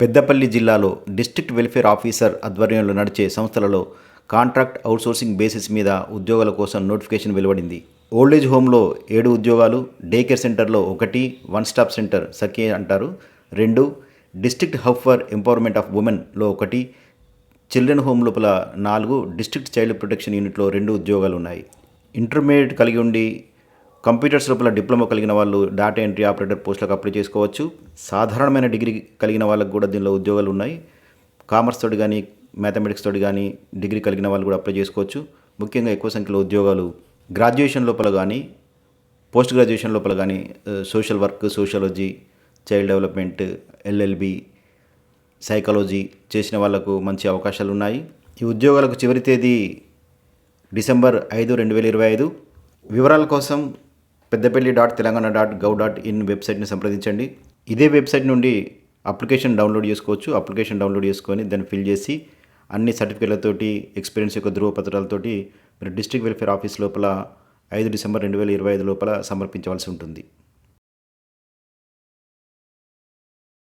పెద్దపల్లి జిల్లాలో district welfare officer ఆధ్వర్యంలో నడిచే సంస్థలలో కాంట్రాక్ట్ అవుట్సోర్సింగ్ బేసిస్ మీద ఉద్యోగాల కోసం నోటిఫికేషన్ వెలువడింది. ఓల్డేజ్ హోమ్లో ఏడు ఉద్యోగాలు డే కేర్ సెంటర్లో ఒకటి వన్ స్టాప్ సెంటర్ సఖీ అంటారు. రెండు district hub for empowerment of ఉమెన్లో ఒకటి చిల్డ్రన్ హోమ్ లోపల నాలుగు డిస్ట్రిక్ట్ చైల్డ్ ప్రొటెక్షన్ యూనిట్లో రెండు ఉద్యోగాలు ఉన్నాయి ఇంటర్మీడియట్ కలిగి ఉండి కంప్యూటర్స్ లోపల డిప్లొమా కలిగిన వాళ్ళు డేటా ఎంట్రీ ఆపరేటర్ పోస్టులకు అప్లై చేసుకోవచ్చు. సాధారణమైన డిగ్రీ కలిగిన వాళ్ళకు కూడా దీనిలో ఉద్యోగాలు ఉన్నాయి. కామర్స్ తోటి కానీ మ్యాథమెటిక్స్ తోటి కానీ డిగ్రీ కలిగిన వాళ్ళు కూడా అప్లై చేసుకోవచ్చు. ముఖ్యంగా ఎక్కువ సంఖ్యలో ఉద్యోగాలు గ్రాడ్యుయేషన్ లోపల కానీ పోస్ట్ గ్రాడ్యుయేషన్ లోపల కానీ social work sociology child development LLB psychology చేసిన వాళ్ళకు మంచి అవకాశాలు ఉన్నాయి. ఈ ఉద్యోగాలకు చివరి తేదీ డిసెంబర్ ఐదు రెండు వేల ఇరవై ఐదు. వివరాల కోసం Peddapalli dot Telangana dot gov dot in వెబ్సైట్ని సంప్రదించండి. ఇదే వెబ్సైట్ నుండి అప్లికేషన్ డౌన్లోడ్ చేసుకోవచ్చు. అప్లికేషన్ డౌన్లోడ్ చేసుకొని దాన్ని ఫిల్ చేసి అన్ని సర్టిఫికేట్లతోటి ఎక్స్పీరియన్స్ యొక్క ధృవపత్రాలతోటి మీరు డిస్ట్రిక్ట్ వెల్ఫేర్ ఆఫీస్ లోపల ఐదు డిసెంబర్ రెండు వేల ఇరవై ఐదు లోపల సమర్పించవలసి ఉంటుంది.